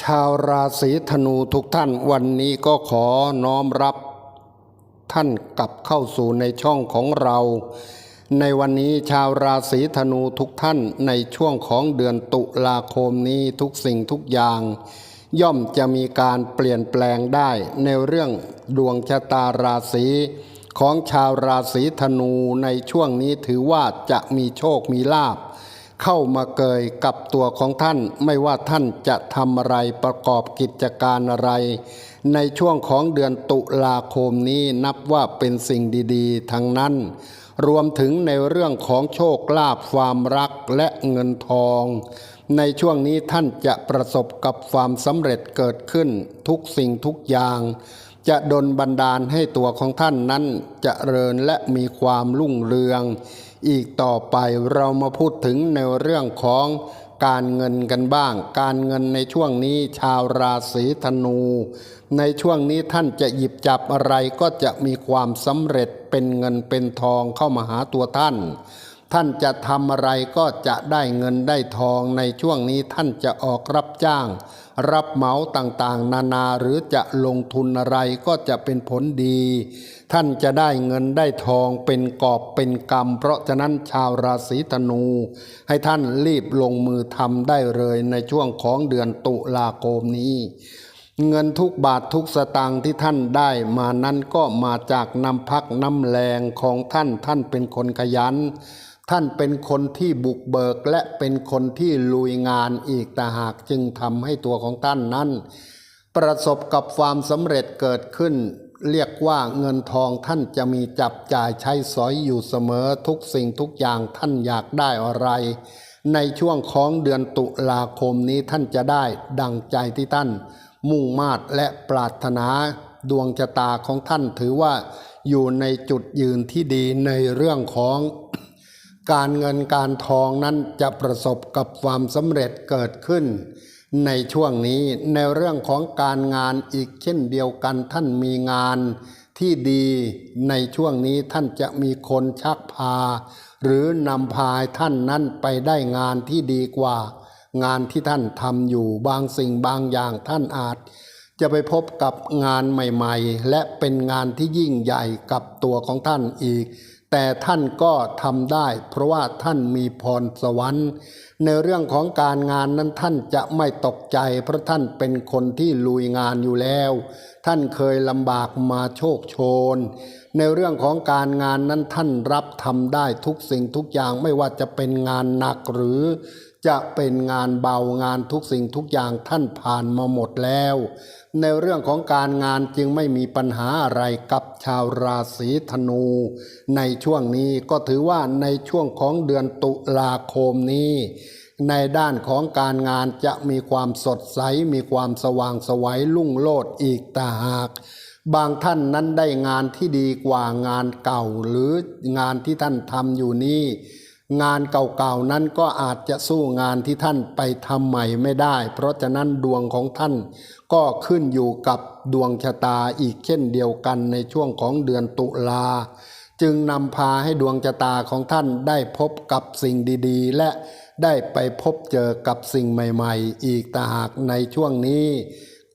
ชาวราศีธนูทุกท่านวันนี้ก็ขอน้อมรับ ท่านกลับเข้าสู่ในช่องของเรา ในวันนี้ชาวราศีธนูทุกท่านในช่วงของเดือนตุลาคมนี้ทุกสิ่งทุกอย่าง ย่อมจะมีการเปลี่ยนแปลงได้ในเรื่องดวงชะตาราศีของชาวราศีธนูในช่วงนี้ถือว่าจะมีโชคมีลาภ เข้ามาเกยกับตัวของท่าน ไม่ว่าท่านจะทำอะไรประกอบกิจการอะไร ในช่วงของเดือนตุลาคมนี้นับว่าเป็นสิ่งดีๆ ทั้งนั้น รวมถึงในเรื่องของโชคลาภความรักและเงินทอง ในช่วงนี้ท่านจะประสบกับความสำเร็จเกิดขึ้นทุกสิ่งทุกอย่างจะดลบันดาลให้ตัวของท่านนั้นจเจริญและมีความรุ่งเรือง อีกต่อไปเรามาพูดถึงในเรื่องของการเงินกันบ้าง การเงินในช่วงนี้ชาวราศีธนู ในช่วงนี้ท่านจะหยิบจับอะไรก็จะมีความสำเร็จเป็นเงินเป็นทองเข้ามาหาตัวท่าน ท่านจะทำอะไรก็จะได้เงินได้ทองในช่วงนี้ท่านจะออกรับจ้าง รับเหมาต่างๆ นานาหรือจะลงทุนอะไรก็จะเป็นผลดี ท่านจะได้เงินได้ทองเป็นกอบเป็นกรรม เพราะฉะนั้นชาวราศีธนู ให้ท่านรีบลงมือทำได้เลยในช่วงของเดือนตุลาคมนี้เงินทุกบาททุกสตางค์ที่ท่านได้มานั้นก็มาจากน้ำพักน้ำแรงของท่านท่านเป็นคนขยัน ท่านเป็นคนที่บุกเบิกและเป็นคนที่ลุยงานอีกแต่หากจึงทำให้ตัวของท่านนั้น ประสบกับความสำเร็จเกิดขึ้น เรียกว่าเงินทองท่านจะมีจับจ่ายใช้สอยอยู่เสมอทุกสิ่งทุกอย่างท่านอยากได้อะไร ในช่วงของเดือนตุลาคมนี้ท่านจะได้ดังใจที่ท่าน มุ่งมาดและปรารถนาดวงชะตาของท่านถือว่าอยู่ในจุดยืนที่ดีในเรื่องของ การเงินการทองนั้นจะประสบกับความสำเร็จเกิดขึ้น ในช่วงนี้ในเรื่องของการงานอีกเช่นเดียวกันท่านมีงานที่ดีในช่วงนี้ท่านจะมีคนชักพา หรือนำพาท่านนั้นไปได้งานที่ดีกว่า งานที่ท่านทำอยู่บางสิ่งบางอย่างท่านอาจ จะไปพบกับงานใหม่ๆ และเป็นงานที่ยิ่งใหญ่กับตัวของท่านอีก แต่ท่านก็ทำได้ เพราะว่าท่านมีพรสวรรค์ ในเรื่องของการงานนั้นท่านจะไม่ตกใจ เพราะท่านเป็นคนที่ลุยงานอยู่แล้ว ท่านเคยลำบากมาโชคโชน ในเรื่องของการงานนั้นท่านรับทำได้ทุกสิ่งทุกอย่างไม่ว่าจะเป็นงานหนักหรือจะเป็นงานเบางานทุกสิ่งทุกอย่างท่านผ่านมาหมดแล้ว ในเรื่องของการงานจึงไม่มีปัญหาอะไรกับชาวราศีธนู ในช่วงนี้ก็ถือว่าในช่วงของเดือนตุลาคมนี้ ในด้านของการงานจะมีความสดใส มีความสว่างสวัยลุ่งโลดอีกต่างหาก บางท่านนั้นได้งานที่ดีกว่างานเก่าหรืองานที่ท่านทำอยู่นี้ งานเก่าๆนั้นก็อาจจะสู้งานที่ท่านไปทำใหม่ไม่ได้ เพราะฉะนั้นดวงของท่านก็ขึ้นอยู่กับดวงชะตาอีกเช่นเดียวกันในช่วงของเดือนตุลาจึงนำพาให้ดวงชะตาของท่านได้พบกับสิ่งดีๆ และได้ไปพบเจอกับสิ่งใหม่ ๆ อีกต่างหากในช่วงนี้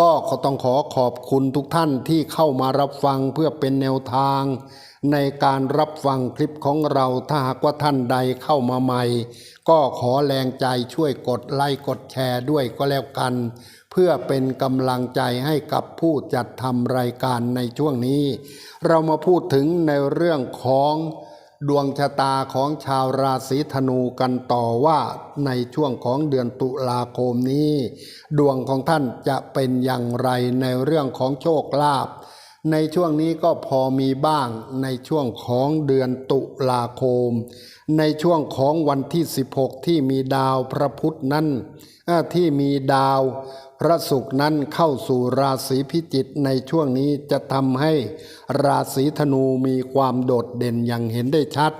ก็ขอต้องขอขอบคุณทุกท่านที่เข้ามารับฟังเพื่อเป็นแนวทาง ในการรับฟังคลิปของเราถ้าหากว่าท่านใดเข้ามาใหม่ ก็ขอแรงใจช่วยกดไลค์กดแชร์ด้วยก็แล้วกัน เพื่อเป็นกำลังใจให้กับผู้จัดทำรายการในช่วงนี้ เรามาพูดถึงในเรื่องของ ดวงชะตาของชาวราศีธนูกันต่อว่าในช่วงของเดือนตุลาคมนี้ ดวงของท่านจะเป็นอย่างไรในเรื่องของโชคลาภในช่วงนี้ก็พอมีบ้างในช่วงของเดือนตุลาคม ในช่วงของวันที่ 16 ที่มีดาวพระพุธนั้นที่มีดาว พระศุกร์นั้นเข้าสู่ราศีพิจิกในช่วงนี้จะทำให้ราศีธนูมีความโดดเด่นอย่างเห็นได้ชัด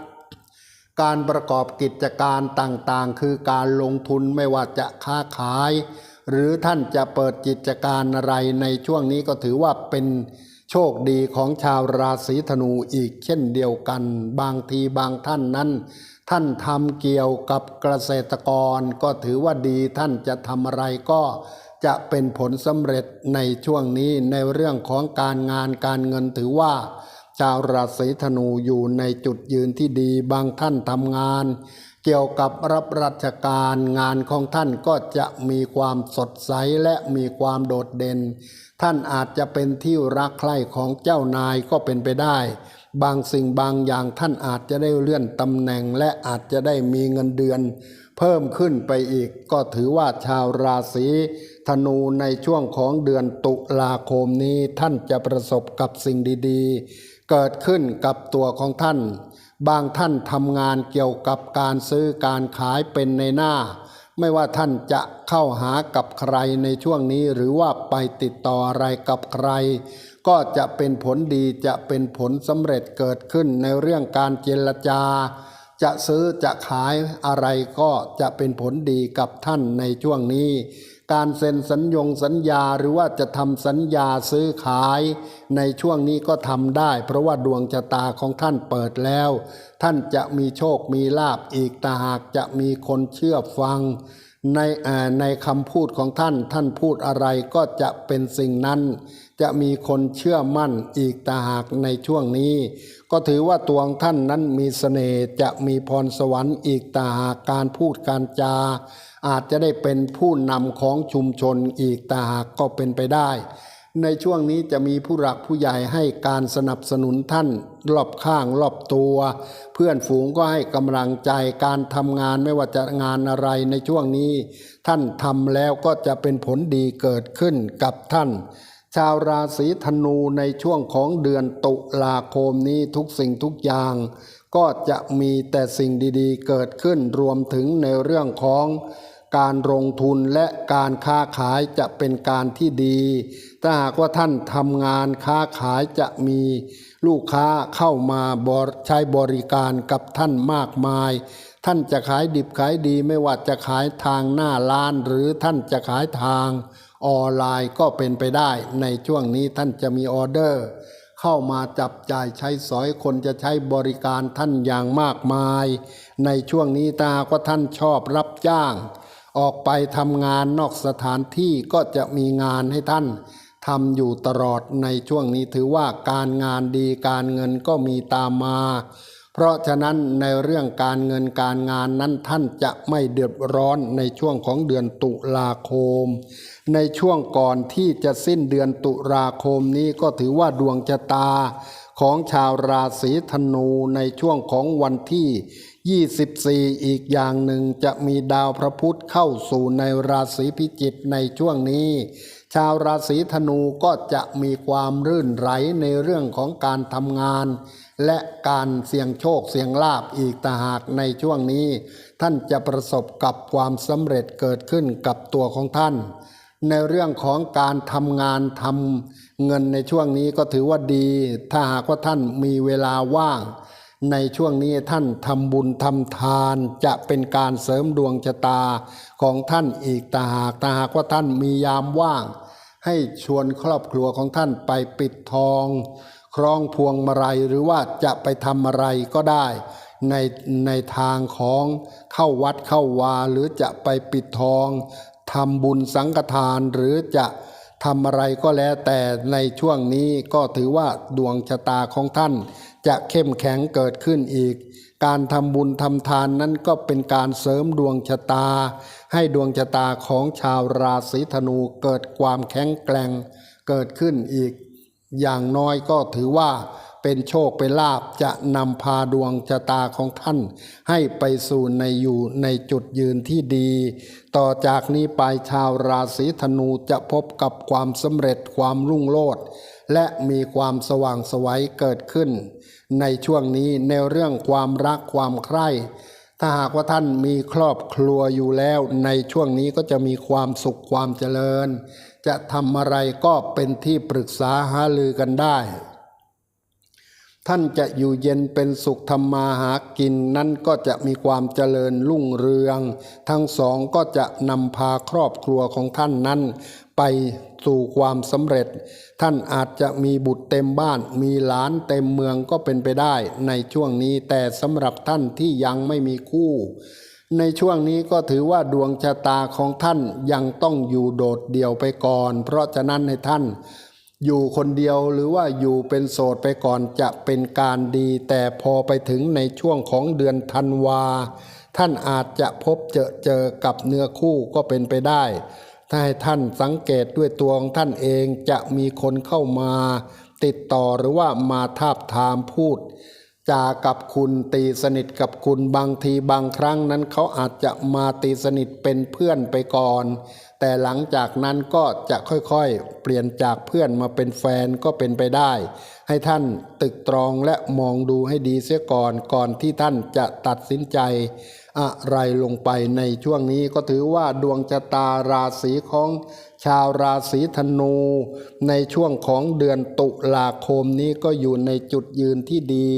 การประกอบกิจการต่างๆ คือการลงทุนไม่ว่าจะค้าขาย หรือท่านจะเปิดกิจการอะไรในช่วงนี้ก็ถือว่าเป็นโชคดีของชาวราศีธนูอีกเช่นเดียวกัน บางทีบางท่านนั้น ท่านทำเกี่ยวกับเกษตรกร ก็ถือว่าดีท่านจะทำอะไรก็ จะเป็นผลสำเร็จในช่วงนี้ในเรื่องของการงานการเงินถือว่า ชาวราศีธนูอยู่ในจุดยืนที่ดีบางท่านทำงาน เกี่ยวกับรับราชการงานของท่านก็จะมีความสดใสและมีความโดดเด่น ท่านอาจจะเป็นที่รักใคร่ของเจ้านายก็เป็นไปได้ บางสิ่งบางอย่างท่านอาจจะได้เลื่อนตำแหน่งและอาจจะได้มีเงินเดือน เพิ่มขึ้นไปอีก ก็ถือว่าชาวราศีธนูในช่วงของเดือนตุลาคมนี้ท่านจะประสบกับสิ่งดีๆ เกิดขึ้นกับตัวของท่าน บางท่านทำงานเกี่ยวกับการซื้อการขายเป็นในหน้า ไม่ว่าท่านจะเข้าหากับใครในช่วงนี้หรือว่าไปติดต่ออะไรกับใคร ก็จะเป็นผลดีจะเป็นผลสำเร็จเกิดขึ้นในเรื่องการเจรจา จะซื้อจะขายอะไรก็จะเป็นผลดีกับท่านในช่วงนี้ การเซ็นสัญญงสัญญาหรือว่าจะทำสัญญาซื้อขายในช่วงนี้ก็ทำได้ เพราะว่าดวงชะตาของท่านเปิดแล้ว ท่านจะมีโชคมีลาบอีกแต่หากจะมีคนเชื่อฟัง ในในคำพูดของท่านท่านพูดอะไรก็จะเป็นสิ่งนั้น จะมีคนเชื่อมั่นอีกแต่หากในช่วงนี้ ก็ถือว่าตัวของท่านนั้นมีเสน่ห์จะมีพรสวรรค์อีกแต่หากการพูดการจา อาจจะได้เป็นผู้นำของชุมชนอีกแต่หากก็เป็นไปได้ ในช่วงนี้จะมีผู้หลักผู้ใหญ่ให้การสนับสนุนท่านรอบข้างรอบตัว เพื่อนฝูงก็ให้กำลังใจการทำงานไม่ว่าจะงานอะไรในช่วงนี้ ท่านทำแล้วก็จะเป็นผลดีเกิดขึ้นกับท่าน ชาวราศีธนูในช่วงของเดือนตุลาคมนี้ทุกสิ่งทุกอย่าง ก็จะมีแต่สิ่งดีๆ เกิดขึ้นรวมถึงในเรื่องของ การลงทุนและการค้าขายจะเป็นการที่ดี ถ้าหากว่าท่านทำงานค้าขายจะมีลูกค้าเข้ามาใช้บริการกับท่านมากมาย ท่านจะขายดิบขายดีไม่ว่าจะขายทางหน้าร้าน หรือท่านจะขายทางออนไลน์ก็เป็นไปได้ ในช่วงนี้ท่านจะมีออเดอร์ เข้ามาจับจ่ายใช้สอยคนจะใช้บริการท่านอย่างมากมาย ในช่วงนี้ตาก็ท่านชอบรับจ้าง ออกไปทำงานนอกสถานที่ก็จะมีงานให้ท่านทำอยู่ตลอดในช่วงนี้ถือว่าการงานดีการเงินก็มีตามมา เพราะฉะนั้นในเรื่องการเงินการงานนั้นท่านจะไม่เดือดร้อนในช่วงของเดือนตุลาคม ในช่วงก่อนที่จะสิ้นเดือนตุลาคมนี้ก็ถือว่าดวงชะตาของชาวราศีธนูในช่วงของวันที่ 24 อีกอย่างหนึ่งจะมีดาวพระพุธเข้าสู่ในราศีพิจิกในช่วงนี้ ชาวราศีธนูก็จะมีความรื่นไหลในเรื่องของการทำงาน และการเสี่ยงโชคเสี่ยงลาบอีกแต่หากในช่วงนี้ ท่านจะประสบกับความสำเร็จเกิดขึ้นกับตัวของท่าน ในเรื่องของการทำงานทำเงินในช่วงนี้ก็ถือว่าดี ถ้าหากว่าท่านมีเวลาว่าง ในช่วงนี้ท่านทำบุญทำทานจะเป็นการเสริมดวงชะตาของท่านอีกต่หากถ้าหากว่าท่านมียามว่าง ให้ชวนครอบครัวของท่านไปปิดทอง ครองพวงมาลัยหรือว่าจะไปทำอะไรก็ได้ ในในทางของเข้าวัดเข้าวาหรือจะไปปิดทองทำบุญสังฆทานหรือจะ ทำอะไรก็แล้วแต่ในช่วงนี้ก็ถือว่าดวงชะตาของท่าน จะเข้มแข็งเกิดขึ้นอีก การทำบุญทำทานนั้นก็เป็นการเสริมดวงชะตา ให้ดวงชะตาของชาวราศีธนูเกิดความแข็งแกร่งเกิดขึ้นอีก อย่างน้อยก็ถือว่า เป็นโชคเป็นลาบจะนำพาดวงชะตาของท่าน ให้ไปสู่ในอยู่ในจุดยืนที่ดี ต่อจากนี้ไปชาวราศีธนูจะพบกับความสำเร็จความรุ่งโรจน์และมีความสว่างไสวัยเกิดขึ้น ในช่วงนี้ในเรื่องความรักความใคร่ถ้าหากว่าท่านมีครอบครัวอยู่แล้วในช่วงนี้ก็จะมีความสุขความเจริญ จะทำอะไรก็เป็นที่ปรึกษาหารือกันได้ ท่านจะอยู่เย็นเป็นสุขทำมาหากินนั้นก็จะมีความเจริญรุ่งเรือง ทั้งสองก็จะนำพาครอบครัวของท่านนั้น ไปสู่ความสำเร็จ ท่านอาจจะมีบุตรเต็มบ้าน มีหลานเต็มเมืองก็เป็นไปได้ในช่วงนี้แต่สำหรับท่านที่ยังไม่มีคู่ในช่วงนี้ก็ถือว่าดวงชะตาของท่านยังต้องอยู่โดดเดี่ยวไปก่อน เพราะฉะนั้นให้ท่าน อยู่คนเดียวหรือว่าอยู่เป็นโสดไปก่อนจะเป็นการดี แต่พอไปถึงในช่วงของเดือนธันวา ท่านอาจจะพบเจอเจอกับเนื้อคู่ก็เป็นไปได้ ถ้าให้ท่านสังเกตด้วยตัวของท่านเองจะมีคนเข้ามา ติดต่อหรือว่ามาทาบทามพูด จากับคุณตีสนิทกับคุณบางทีบางครั้งนั้นเขาอาจจะมาตีสนิทเป็นเพื่อนไปก่อน แต่หลังจากนั้นก็จะค่อยๆ เปลี่ยนจากเพื่อนมาเป็นแฟนก็เป็นไปได้ ให้ท่านตึกตรองและมองดูให้ดีเสียก่อนก่อนที่ท่านจะตัดสินใจ อะไรลงไปในช่วงนี้ก็ถือว่าดวงชะตาราศีของ ชาวราศีธนู ในช่วงของเดือนตุลาคมนี้ก็อยู่ในจุดยืนที่ดี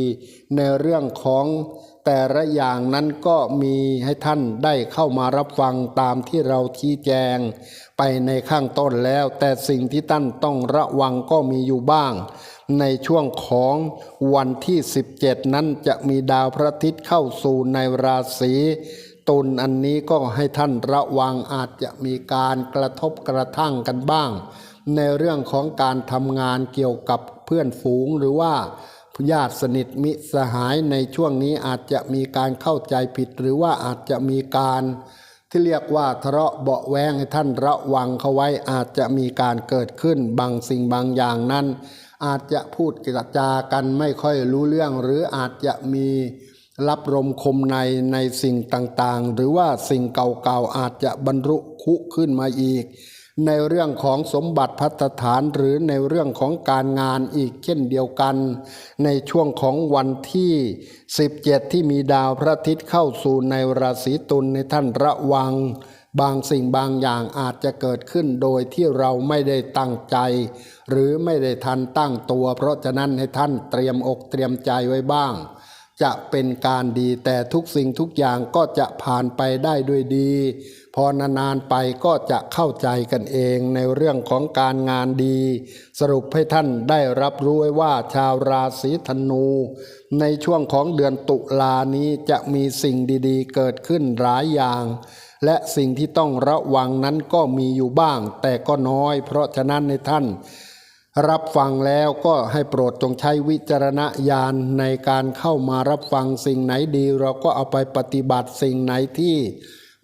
ในเรื่องของแต่ละอย่างนั้นก็มีให้ท่านได้เข้ามารับฟังตามที่เราชี้แจง ไปในข้างต้นแล้ว แต่สิ่งที่ท่านต้องระวังก็มีอยู่บ้าง ในช่วงของวันที่ 17 นั้นจะมีดาวพระอาทิตย์เข้าสู่ในราศี ตุลอันนี้ก็ให้ท่านระวังอาจจะมีการกระทบกระทั่งกันบ้าง ในเรื่องของการทำงานเกี่ยวกับเพื่อนฝูงหรือว่าญาติสนิทมิสหายในช่วงนี้อาจจะมีการเข้าใจผิด หรือว่าอาจจะมีการที่เรียกว่าทะเลาะเบาะแวงให้ท่านระวังเขาไว้อาจจะมีการเกิดขึ้นบางสิ่งบางอย่างนั้น อาจจะพูดกระจากันไม่ค่อยรู้เรื่องหรืออาจจะมี รับรมคมในในสิ่งต่างๆ หรือว่าสิ่งเก่าๆอาจจะบรรลุคุขึ้นมาอีก ในเรื่องของสมบัติพัฒฐานหรือในเรื่องของการงานอีกเช่นเดียวกัน ในช่วงของวันที่ 17 ที่มีดาวพระอาทิตย์เข้าสู่ในราศีตุลในท่านระวัง บางสิ่งบางอย่างอาจจะเกิดขึ้นโดยที่เราไม่ได้ตั้งใจ หรือไม่ได้ทันตั้งตัว เพราะฉะนั้นให้ท่านเตรียมอกเตรียมใจไว้บ้าง จะเป็นการดีแต่ทุกสิ่งทุกอย่างก็จะผ่านไปได้ด้วยดี พอนานๆไปก็จะเข้าใจกันเองในเรื่องของการงานดี สรุปให้ท่านได้รับรู้ไว้ว่าชาวราศีธนู ในช่วงของเดือนตุลานี้จะมีสิ่งดีๆ เกิดขึ้นหลายอย่าง และสิ่งที่ต้องระวังนั้นก็มีอยู่บ้าง แต่ก็น้อย เพราะฉะนั้นในท่าน รับฟังแล้วก็ให้โปรดจงใช้วิจารณญาณในการเข้ามารับฟังสิ่งไหนดี เราก็เอาไปปฏิบัติสิ่งไหนที่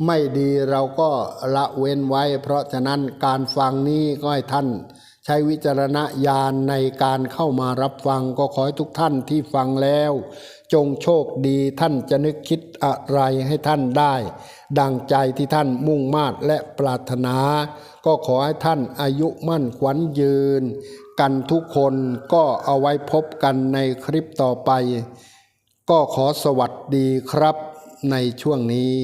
ไม่ดีเราก็ละเว้นไว้ เพราะฉะนั้นการฟังนี้ก็ให้ท่าน ใช้วิจารณญาณในการเข้ามารับฟังก็ขอให้ทุกท่านที่ฟังแล้ว จงโชคดีท่านจะนึกคิดอะไรให้ท่านได้ ดังใจที่ท่านมุ่งมา่และปรารถนา ก็ขอให้ท่านอายุมั่นขวัญยืน กันทุกคนก็เอาไว้พบกันในคลิปต่อไป ก็ขอสวัสดีครับในช่วงนี้